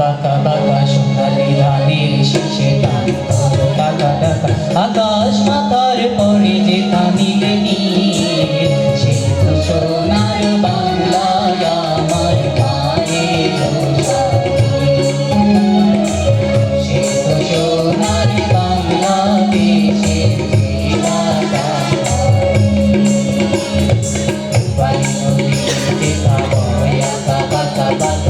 বাঁকা বাঁকা সোনালি ধানের শীষে টান টাকা টাকা আকাশ মাথার পরে যে কানি গেনি সেই তো সোনার বাংলায় আমার গানে সে তো সোনার বাংলাদেশে বাঁকা বাঁকা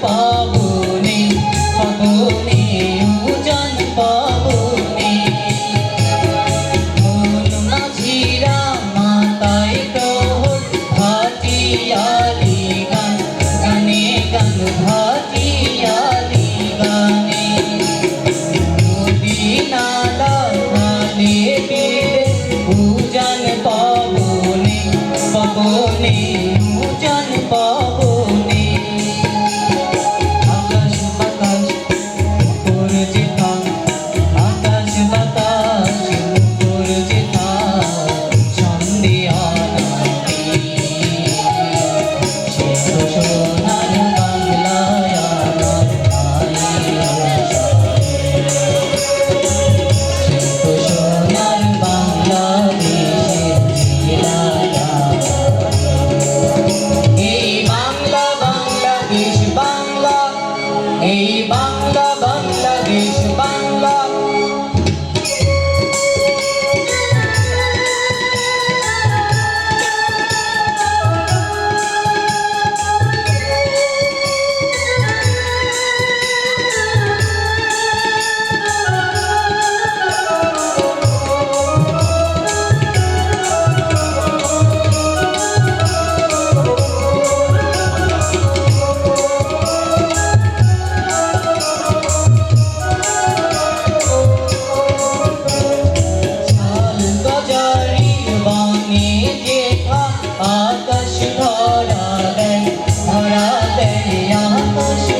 palmas. ধরা দেয়া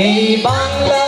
এই বাংলা